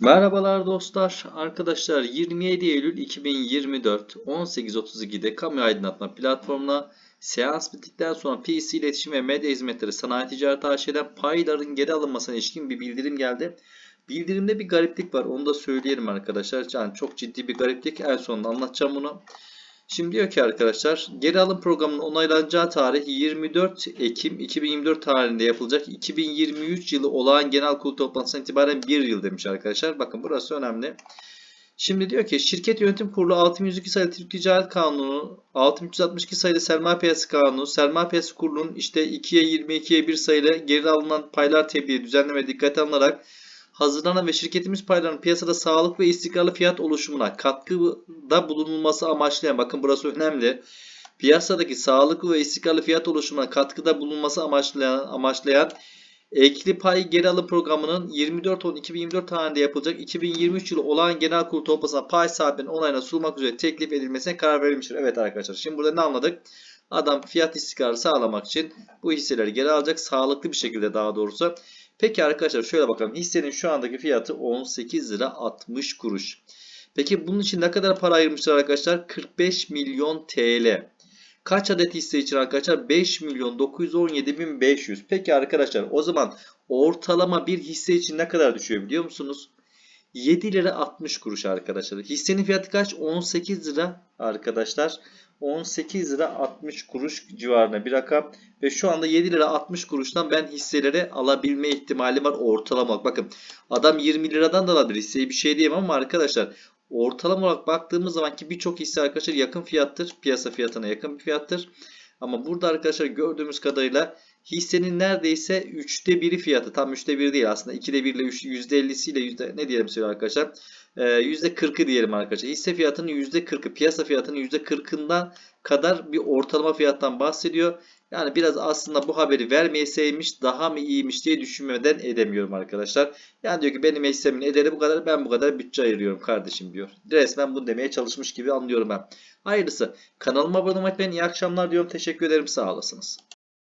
Merhabalar dostlar. Arkadaşlar 27 Eylül 2024 18.32'de kamu aydınlatma platformuna seans bittikten sonra PC iletişim ve medya hizmetleri sanayi ticaret AŞ'den payların geri alınmasına ilişkin bir bildirim geldi. Bildirimde bir gariplik var. Onu da söyleyelim arkadaşlar. Yani çok ciddi bir gariplik. En sonunda anlatacağım bunu. Şimdi diyor ki arkadaşlar geri alım programının onaylanacağı tarih 24 Ekim 2024 tarihinde yapılacak 2023 yılı olağan genel kurul toplantısından itibaren 1 yıl demiş arkadaşlar. Bakın burası önemli. Şimdi diyor ki şirket yönetim kurulu 6102 sayılı Türk Ticaret Kanunu, 6362 sayılı Sermaye Piyasası Kanunu, Sermaye Piyasası Kurulu'nun işte 2'ye 22'ye 1 sayılı geri alınan paylar tebliği düzenleme dikkate alınarak hazırlanan ve şirketimiz paylarının piyasada sağlık ve istikrarlı fiyat oluşumuna katkıda bulunulması amaçlayan bakın burası önemli. Piyasadaki sağlıklı ve istikrarlı fiyat oluşumuna katkıda bulunması amaçlayan, amaçlayan ekli pay geri alım programının 24.10.2024 tarihinde yapılacak 2023 yılı olağan genel kurul toplantısına pay sahiplerinin onayına sunulmak üzere teklif edilmesine karar verilmiştir. Evet arkadaşlar şimdi burada ne anladık? Adam fiyat istikrarı sağlamak için bu hisseleri geri alacak sağlıklı bir şekilde daha doğrusu. Peki arkadaşlar şöyle bakalım. Hissenin şu andaki fiyatı 18 lira 60 kuruş. Peki bunun için ne kadar para ayırmışlar arkadaşlar? 45 milyon TL. Kaç adet hisse için arkadaşlar? 5 milyon 917 bin 500. Peki arkadaşlar o zaman ortalama bir hisse için ne kadar düşüyor biliyor musunuz? 7 lira 60 kuruş arkadaşlar. Hissenin fiyatı kaç? 18 lira arkadaşlar. 18 lira 60 kuruş civarında bir rakam. Ve şu anda 7 lira 60 kuruştan ben hisseleri alabilme ihtimali var ortalama. Bakın adam 20 liradan da alabilir hisseyi bir şey diyemem ama arkadaşlar ortalama olarak baktığımız zaman ki birçok hisse arkadaşlar yakın fiyattır. Piyasa fiyatına yakın bir fiyattır. Ama burada arkadaşlar gördüğümüz kadarıyla hissenin neredeyse 3'te 1'i fiyatı. Tam 3'te 1 değil aslında. 2'de 1 ile %50'siyle yüzde ne diyelim söyle arkadaşlar. Ee, %40'ı diyelim arkadaşlar. Hisse fiyatının %40'ı, piyasa fiyatının %40'ından kadar bir ortalama fiyattan bahsediyor. Yani biraz aslında bu haberi vermeyeseymiş daha mı iyiymiş diye düşünmeden edemiyorum arkadaşlar. Yani diyor ki benim hissemin ederi bu kadar ben bu kadar bütçe ayırıyorum kardeşim diyor. Resmen bunu demeye çalışmış gibi anlıyorum ben. Hayırlısı. Kanalıma abone olmayı unutmayın. İyi akşamlar diyorum. Teşekkür ederim. Sağ olasınız.